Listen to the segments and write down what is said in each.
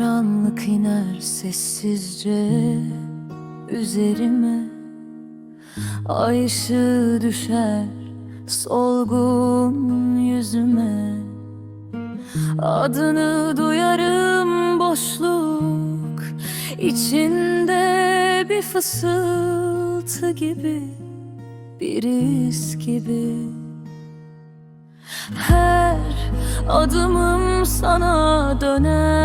Karanlık iner sessizce üzerime. Ay ışığı düşer solgun yüzüme. Adını duyarım boşluk içinde bir fısıltı gibi Bir iz gibi. Her adımım sana döner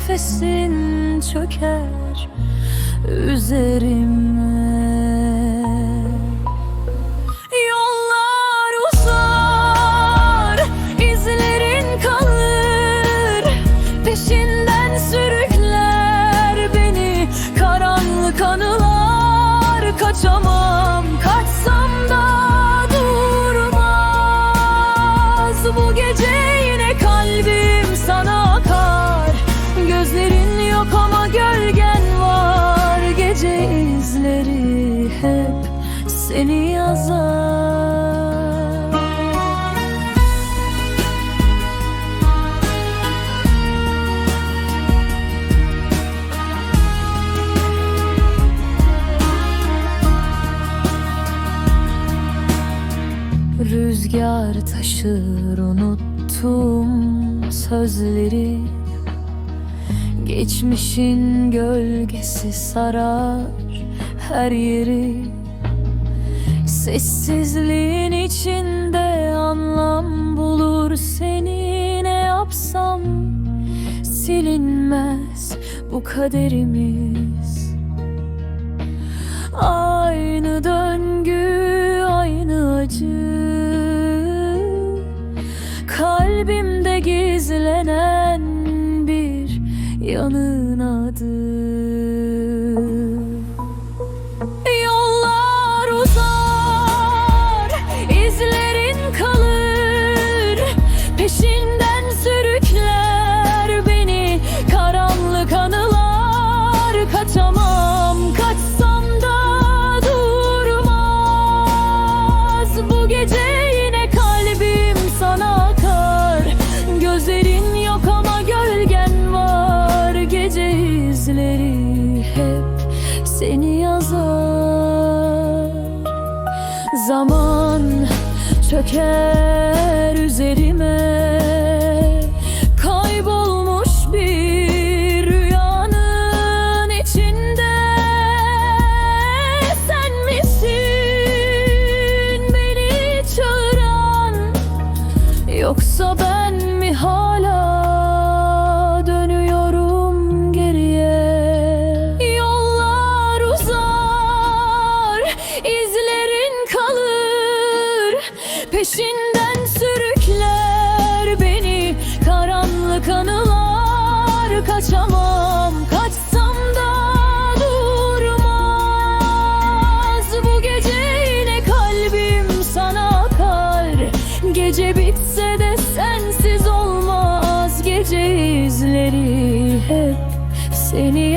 nefesin çöker üzerime. Yollar uzar, izlerin kalır Peşinden sürükler beni. Karanlık anılar Kaçamam, kaçsam da durmaz. Bu gece seni yazar. Rüzgar taşır unuttum sözleri. Geçmişin gölgesi sarar her yeri Sessizliğin içinde anlam bulur seni. Ne yapsam Silinmez bu kaderimiz. Aynı döngü, aynı acı. Kalbimde gizlenen bir yanın adı çöker üzerime Peşinden sürükler beni. Karanlık anılar Kaçamam, kaçsam da durmaz. Bu gece yine kalbim sana akar. Gece bitse de sensiz olmaz. Gece izleri hep seni